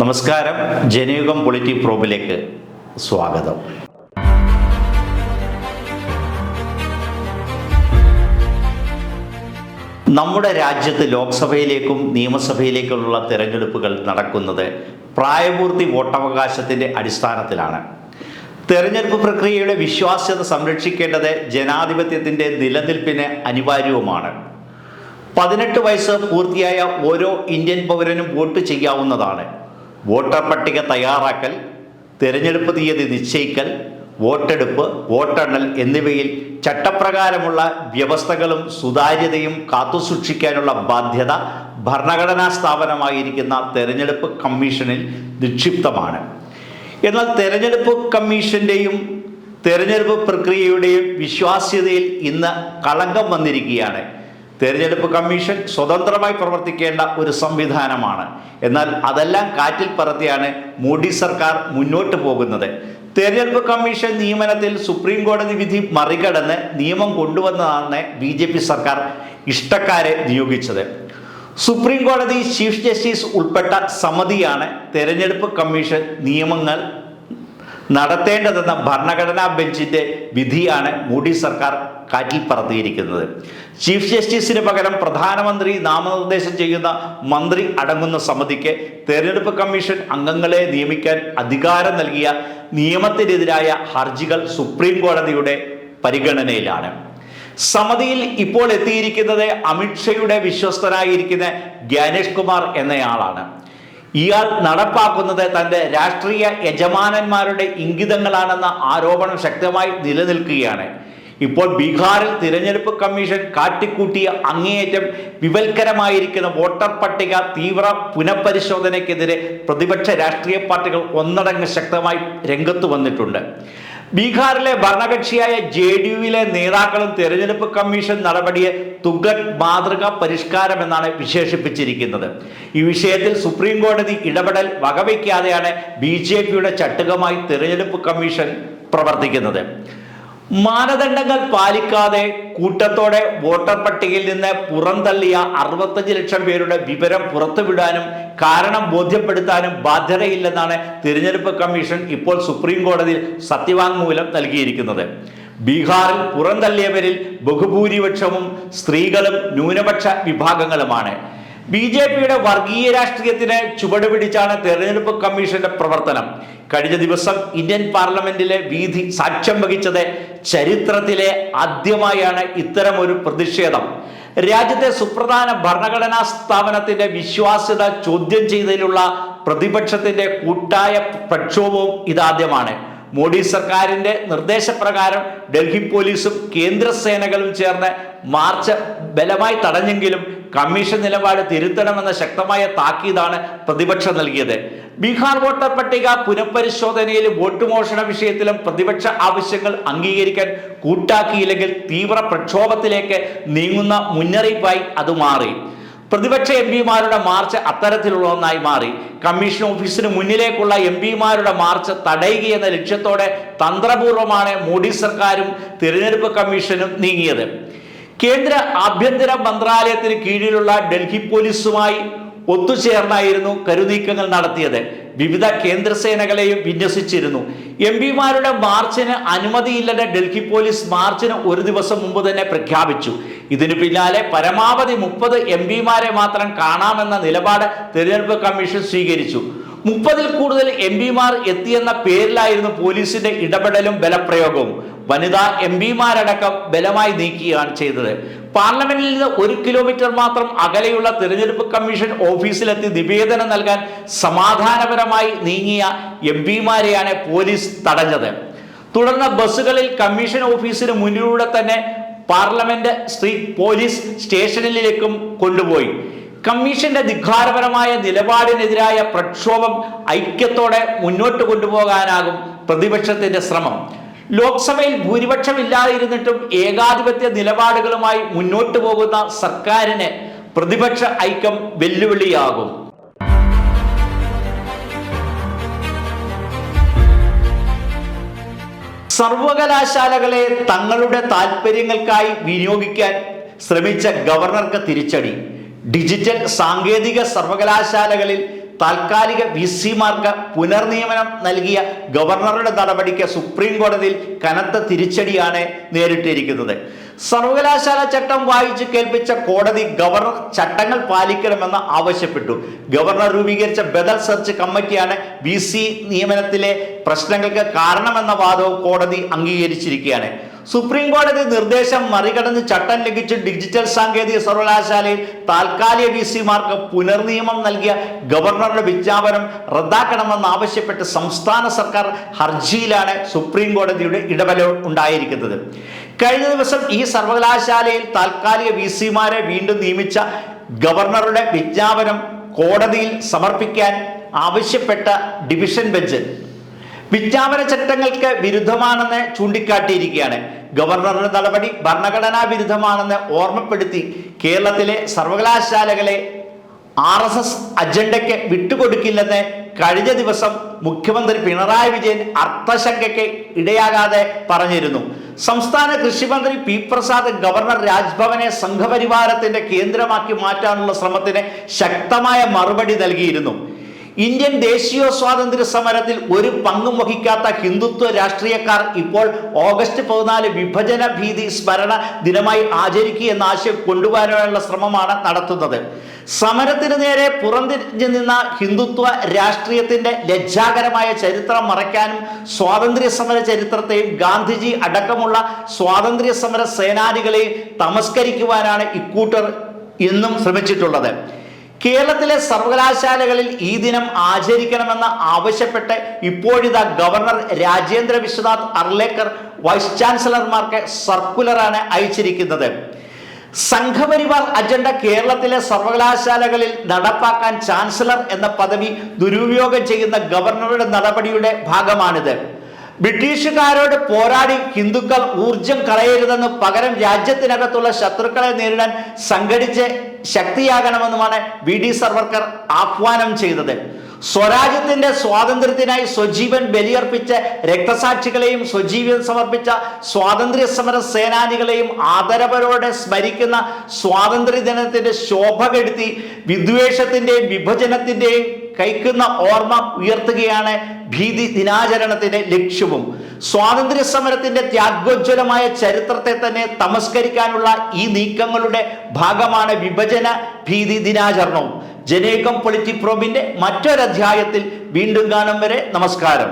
നമസ്കാരം. ജനയുഗം പൊളിറ്റി പ്രോബിലേക്ക് സ്വാഗതം. നമ്മുടെ രാജ്യത്ത് ലോക്സഭയിലേക്കും നിയമസഭയിലേക്കുമുള്ള തിരഞ്ഞെടുപ്പുകൾ നടക്കുന്നത് പ്രായപൂർത്തി വോട്ടവകാശത്തിന്റെ അടിസ്ഥാനത്തിലാണ്. തെരഞ്ഞെടുപ്പ് പ്രക്രിയയുടെ വിശ്വാസ്യത സംരക്ഷിക്കേണ്ടത് ജനാധിപത്യത്തിന്റെ നിലനിൽപ്പിന് അനിവാര്യവുമാണ്. പതിനെട്ട് വയസ്സ് പൂർത്തിയായ ഓരോ ഇന്ത്യൻ പൗരനും വോട്ട് ചെയ്യാവുന്നതാണ്. വോട്ടർ പട്ടിക തയ്യാറാക്കൽ തിരഞ്ഞെടുപ്പ് തീയതി നിശ്ചയിക്കൽ വോട്ടെടുപ്പ് വോട്ടെണ്ണൽ എന്നിവയിൽ ചട്ടപ്രകാരമുള്ള വ്യവസ്ഥകളും സുതാര്യതയും കാത്തുസൂക്ഷിക്കാനുള്ള ബാധ്യത ഭരണഘടനാ സ്ഥാപനമായിരിക്കുന്ന തെരഞ്ഞെടുപ്പ് കമ്മീഷനിൽ നിക്ഷിപ്തമാണ്. എന്നാൽ തെരഞ്ഞെടുപ്പ് കമ്മീഷന്റെയും തെരഞ്ഞെടുപ്പ് പ്രക്രിയയുടെയും വിശ്വാസ്യതയിൽ ഇന്ന് കളങ്കം വന്നിരിക്കുകയാണ്. തെരഞ്ഞെടുപ്പ് കമ്മീഷൻ സ്വതന്ത്രമായി പ്രവർത്തിക്കേണ്ട ഒരു സംവിധാനമാണ്. എന്നാൽ അതെല്ലാം കാറ്റിൽ പറത്തിയാണ് മോഡി സർക്കാർ മുന്നോട്ട് പോകുന്നത്. തെരഞ്ഞെടുപ്പ് കമ്മീഷൻ നിയമനത്തിൽ സുപ്രീം കോടതി വിധി മറികടന്ന് നിയമം കൊണ്ടുവന്നതാണ് ബി ജെ പി സർക്കാർ ഇഷ്ടക്കാരെ നിയോഗിച്ചത്. സുപ്രീം കോടതി ചീഫ് ജസ്റ്റിസ് ഉൾപ്പെട്ട സമിതിയാണ് തെരഞ്ഞെടുപ്പ് കമ്മീഷൻ നിയമങ്ങൾ നടത്തേണ്ടതെന്ന ഭരണഘടനാ ബെഞ്ചിന്റെ വിധിയാണ് മോഡി സർക്കാർ കാറ്റിൽ പറത്തിയിരിക്കുന്നത്. ചീഫ് ജസ്റ്റിസിന് പകരം പ്രധാനമന്ത്രി നാമനിർദ്ദേശം ചെയ്യുന്ന മന്ത്രി അടങ്ങുന്ന സമിതിക്ക് തെരഞ്ഞെടുപ്പ് കമ്മീഷൻ അംഗങ്ങളെ നിയമിക്കാൻ അധികാരം നൽകിയ നിയമത്തിനെതിരായ ഹർജികൾ സുപ്രീം കോടതിയുടെ പരിഗണനയിലാണ്. സമിതിയിൽ ഇപ്പോൾ എത്തിയിരിക്കുന്നത് അമിത്ഷയുടെ വിശ്വസ്തനായിരിക്കുന്ന ജ്ഞാനേഷ് കുമാർ എന്നയാളാണ്. ഇയാൾ നടപ്പാക്കുന്നത് തന്റെ രാഷ്ട്രീയ യജമാനന്മാരുടെ ഇംഗിതങ്ങളാണെന്ന ആരോപണം ശക്തമായി നിലനിൽക്കുകയാണ്. ഇപ്പോൾ ബീഹാറിൽ തിരഞ്ഞെടുപ്പ് കമ്മീഷൻ കാട്ടിക്കൂട്ടിയ അങ്ങേയറ്റം വിവൽക്കരമായിരിക്കുന്ന വോട്ടർ പട്ടിക തീവ്ര പുനഃപരിശോധനയ്ക്കെതിരെ പ്രതിപക്ഷ രാഷ്ട്രീയ പാർട്ടികൾ ഒന്നടങ്ങ് ശക്തമായി രംഗത്ത് വന്നിട്ടുണ്ട്. ബീഹാറിലെ ഭരണകക്ഷിയായ ജെ ഡി യുവിലെ നേതാക്കളും തിരഞ്ഞെടുപ്പ് കമ്മീഷൻ നടപടിയെ തുകൻ മാതൃക പരിഷ്കാരം എന്നാണ് വിശേഷിപ്പിച്ചിരിക്കുന്നത്. ഈ വിഷയത്തിൽ സുപ്രീം കോടതി ഇടപെടൽ വകവയ്ക്കാതെയാണ് ബി ജെ പിയുടെ ചട്ടുകമായി തിരഞ്ഞെടുപ്പ് കമ്മീഷൻ പ്രവർത്തിക്കുന്നത്. മാനദണ്ഡങ്ങൾ പാലിക്കാതെ കൂട്ടത്തോടെ വോട്ടർ പട്ടികയിൽ നിന്ന് പുറന്തള്ളിയ അറുപത്തഞ്ച് ലക്ഷം പേരുടെ വിവരം പുറത്തുവിടാനും കാരണം ബോധ്യപ്പെടുത്താനും ബാധ്യതയില്ലെന്നാണ് തിരഞ്ഞെടുപ്പ് കമ്മീഷൻ ഇപ്പോൾ സുപ്രീം കോടതിയിൽ സത്യവാങ്മൂലം നൽകിയിരിക്കുന്നത്. ബീഹാറിൽ പുറന്തള്ളിയവരിൽ ബഹുഭൂരിപക്ഷവും സ്ത്രീകളും ന്യൂനപക്ഷ വിഭാഗങ്ങളുമാണ്. ബി ജെ പിയുടെ വർഗീയ രാഷ്ട്രീയത്തിന് ചുവട് പിടിച്ചാണ് തെരഞ്ഞെടുപ്പ് കമ്മീഷന്റെ പ്രവർത്തനം. കഴിഞ്ഞ ദിവസം ഇന്ത്യൻ പാർലമെന്റിലെ വീതി സാക്ഷ്യം വഹിച്ചത് ചരിത്രത്തിലെ ആദ്യമായാണ് ഇത്തരം ഒരു പ്രതിഷേധം. രാജ്യത്തെ സുപ്രധാന ഭരണഘടനാ സ്ഥാപനത്തിന്റെ വിശ്വാസ്യത ചോദ്യം ചെയ്തതിലുള്ള പ്രതിപക്ഷത്തിന്റെ കൂട്ടായ പ്രക്ഷോഭവും ഇതാദ്യമാണ്. മോഡി സർക്കാരിന്റെ നിർദ്ദേശപ്രകാരം ഡൽഹി പോലീസും കേന്ദ്ര സേനകളും ചേർന്ന് മാർച്ച് ബലമായി തടഞ്ഞെങ്കിലും കമ്മീഷൻ നിലപാട് തിരുത്തണമെന്ന ശക്തമായ താക്കീതാണ് പ്രതിപക്ഷം നൽകിയത്. ബീഹാർ വോട്ടർ പട്ടിക പുനഃപരിശോധനയിലും വോട്ട് മോഷണ വിഷയത്തിലും പ്രതിപക്ഷ ആവശ്യങ്ങൾ അംഗീകരിക്കാൻ കൂട്ടാക്കിയില്ലെങ്കിൽ തീവ്ര പ്രക്ഷോഭത്തിലേക്ക് നീങ്ങുന്ന മുന്നറിയിപ്പായി അത് മാറി. പ്രതിപക്ഷ എം പിമാരുടെ മാർച്ച് അത്തരത്തിലുള്ള ഒന്നായി മാറി. കമ്മീഷൻ ഓഫീസിന് മുന്നിലേക്കുള്ള എം പിമാരുടെ മാർച്ച് എന്ന ലക്ഷ്യത്തോടെ തന്ത്രപൂർവമാണ് മോഡി സർക്കാരും തിരഞ്ഞെടുപ്പ് കമ്മീഷനും നീങ്ങിയത്. കേന്ദ്ര ആഭ്യന്തര മന്ത്രാലയത്തിന് കീഴിലുള്ള ഡൽഹി പോലീസുമായി ഒത്തുചേർന്നായിരുന്നു കരുനീക്കങ്ങൾ നടത്തിയത്. വിവിധ കേന്ദ്രസേനകളെയും വിന്യസിച്ചിരുന്നു. എം പിമാരുടെ മാർച്ചിന് അനുമതിയില്ലെന്ന് ഡൽഹി പോലീസ് മാർച്ചിന് ഒരു ദിവസം മുമ്പ് തന്നെ പ്രഖ്യാപിച്ചു. ഇതിനു പിന്നാലെ പരമാവധി മുപ്പത് എം പിമാരെ മാത്രം കാണാമെന്ന നിലപാട് തിരഞ്ഞെടുപ്പ് കമ്മീഷൻ സ്വീകരിച്ചു. മുപ്പതിൽ കൂടുതൽ എം പിമാർ എത്തിയെന്ന പേരിലായിരുന്നു പോലീസിന്റെ ഇടപെടലും ബലപ്രയോഗവും. വനിതാ എം പിമാരടക്കം ബലമായി നീക്കുകയാണ് ചെയ്തത്. പാർലമെന്റിൽ നിന്ന് ഒരു കിലോമീറ്റർ മാത്രം അകലെയുള്ള തിരഞ്ഞെടുപ്പ് കമ്മീഷൻ ഓഫീസിലെത്തി നിവേദനം നൽകാൻ സമാധാനപരമായി നീങ്ങിയ എം പിമാരെയാണ് പോലീസ് തടഞ്ഞത്. തുടർന്ന് ബസ്സുകളിൽ കമ്മീഷൻ ഓഫീസിന് മുന്നിലൂടെ തന്നെ പാർലമെന്റ് സ്ട്രീറ്റ് പോലീസ് സ്റ്റേഷനിലേക്കും കൊണ്ടുപോയി. കമ്മീഷന്റെ ധിഖാരപരമായ നിലപാടിനെതിരായ പ്രക്ഷോഭം ഐക്യത്തോടെ മുന്നോട്ട് കൊണ്ടുപോകാനാകും പ്രതിപക്ഷത്തിന്റെ ശ്രമം. ലോക്സഭയിൽ ഭൂരിപക്ഷമില്ലാതിരുന്നിട്ടും ഏകാധിപത്യ നിലപാടുകളുമായി മുന്നോട്ട് പോകുന്ന സർക്കാരിന് പ്രതിപക്ഷ ഐക്യം വെല്ലുവിളിയാകും. സർവകലാശാലകളെ തങ്ങളുടെ താല്പര്യങ്ങൾക്കായി വിനിയോഗിക്കാൻ ശ്രമിച്ച ഗവർണർക്ക് തിരിച്ചടി. ഡിജിറ്റൽ സാങ്കേതിക സർവകലാശാലകളിൽ താൽക്കാലിക വി സിമാർക്ക് പുനർനിയമനം നൽകിയ ഗവർണറുടെ നടപടിക്ക് സുപ്രീം കോടതിയിൽ കനത്ത തിരിച്ചടിയാണ് നേരിട്ടിരിക്കുന്നത്. സർവകലാശാല ചട്ടം വായിച്ചു കേൾപ്പിച്ച കോടതി ഗവർണർ ചട്ടങ്ങൾ പാലിക്കണമെന്ന് ആവശ്യപ്പെട്ടു. ഗവർണർ രൂപീകരിച്ച ബദൽ സെർച്ച് കമ്മിറ്റിയാണ് വി സി നിയമനത്തിലെ പ്രശ്നങ്ങൾക്ക് കാരണമെന്ന വാദവും കോടതി അംഗീകരിച്ചിരിക്കുകയാണ്. സുപ്രീം കോടതി നിർദ്ദേശം മറികടന്ന് ചട്ടം ലംഘിച്ച് ഡിജിറ്റൽ സാങ്കേതിക സർവകലാശാലയിൽ താൽക്കാലിക വി സിമാർക്ക് പുനർനിയമം നൽകിയ ഗവർണറുടെ വിജ്ഞാപനം റദ്ദാക്കണമെന്ന് ആവശ്യപ്പെട്ട് സംസ്ഥാന സർക്കാർ ഹർജിയിലാണ് സുപ്രീം കോടതിയുടെ ഇടപെടൽ ഉണ്ടായിരിക്കുന്നത്. കഴിഞ്ഞ ദിവസം ഈ സർവകലാശാലയിൽ താൽക്കാലിക വി സിമാരെ വീണ്ടും നിയമിച്ച ഗവർണറുടെ വിജ്ഞാപനം കോടതിയിൽ സമർപ്പിക്കാൻ ആവശ്യപ്പെട്ട ഡിവിഷൻ ബെഞ്ച് വിജ്ഞാപന ചട്ടങ്ങൾക്ക് വിരുദ്ധമാണെന്ന് ചൂണ്ടിക്കാട്ടിയിരിക്കുകയാണ്. ഗവർണറുടെ നടപടി ഭരണഘടനാ വിരുദ്ധമാണെന്ന് ഓർമ്മപ്പെടുത്തി കേരളത്തിലെ സർവകലാശാലകളെ ആർ എസ് എസ് അജണ്ടയ്ക്ക് വിട്ടുകൊടുക്കില്ലെന്ന് കഴിഞ്ഞ ദിവസം മുഖ്യമന്ത്രി പിണറായി വിജയൻ അർത്ഥശങ്കയ്ക്ക് ഇടയാകാതെ പറഞ്ഞിരുന്നു. സംസ്ഥാന കൃഷിമന്ത്രി പി പ്രസാദ് ഗവർണർ രാജ്ഭവനെ സംഘപരിവാരത്തിന്റെ കേന്ദ്രമാക്കി മാറ്റാനുള്ള ശ്രമത്തിന് ശക്തമായ മറുപടി നൽകിയിരുന്നു. ഇന്ത്യൻ ദേശീയ സ്വാതന്ത്ര്യ സമരത്തിൽ ഒരു പങ്കും വഹിക്കാത്ത ഹിന്ദുത്വ രാഷ്ട്രീയക്കാർ ഇപ്പോൾ ഓഗസ്റ്റ് പതിനാല് വിഭജന ഭീതി സ്മരണ ദിനമായി ആചരിക്കുക എന്ന ആശയം കൊണ്ടുവരാനുള്ള ശ്രമമാണ് നടത്തുന്നത്. സമരത്തിന് നേരെ പുറന്തിരിഞ്ഞു നിന്ന ഹിന്ദുത്വ രാഷ്ട്രീയത്തിന്റെ ലജ്ജാകരമായ ചരിത്രം മറയ്ക്കാനും സ്വാതന്ത്ര്യ സമര ചരിത്രത്തെയും ഗാന്ധിജി അടക്കമുള്ള സ്വാതന്ത്ര്യ സമര സേനാനികളെയും തമസ്കരിക്കുവാനാണ് ഇക്കൂട്ടർ ഇന്നും ശ്രമിച്ചിട്ടുള്ളത്. കേരളത്തിലെ സർവകലാശാലകളിൽ ഈ ദിനം ആചരിക്കണമെന്ന് ആവശ്യപ്പെട്ട് ഇപ്പോഴിതാ ഗവർണർ രാജേന്ദ്ര വിശ്വനാഥ് അർലേക്കർ വൈസ് ചാൻസലർമാർക്ക് സർക്കുലറാണ് അയച്ചിരിക്കുന്നത്. സംഘപരിവാർ അജണ്ട കേരളത്തിലെ സർവകലാശാലകളിൽ നടപ്പാക്കാൻ ചാൻസലർ എന്ന പദവി ദുരുപയോഗം ചെയ്യുന്ന ഗവർണറുടെ നടപടിയുടെ ഭാഗമാണിത്. ബ്രിട്ടീഷുകാരോട് പോരാടി ഹിന്ദുക്കൾ ഊർജം കളയരുതെന്ന് പകരം രാജ്യത്തിനകത്തുള്ള ശത്രുക്കളെ നേരിടാൻ സംഘടിച്ച് ശക്തിയാകണമെന്നുമാണ് വി ഡി സർവർക്കർ ആഹ്വാനം ചെയ്തത്. സ്വരാജ്യത്തിന്റെ സ്വാതന്ത്ര്യത്തിനായി സ്വജീവൻ ബലിയർപ്പിച്ച രക്തസാക്ഷികളെയും സ്വജീവൻ സമർപ്പിച്ച സ്വാതന്ത്ര്യ സമര സേനാനികളെയും ആദരവരോടെ സ്മരിക്കുന്ന സ്വാതന്ത്ര്യ ദിനത്തിന്റെ ശോഭ കെടുത്തി വിദ്വേഷത്തിന്റെയും വിഭജനത്തിന്റെയും കൈക്കുന്ന ഓർമ്മ ഉയർത്തുകയാണ് ഭീതി ദിനാചരണത്തിന്റെ ലക്ഷ്യവും. സ്വാതന്ത്ര്യ സമരത്തിന്റെ ത്യാഗോജ്വലമായ ചരിത്രത്തെ തന്നെ തമസ്കരിക്കാനുള്ള ഈ നീക്കങ്ങളുടെ ഭാഗമാണ് വിഭജന ഭീതി ദിനാചരണവും ജനേകം പൊളിറ്റിപ്രോബിന്റെ മറ്റൊരധ്യായത്തിൽ വീണ്ടും കാണും വരെ നമസ്കാരം.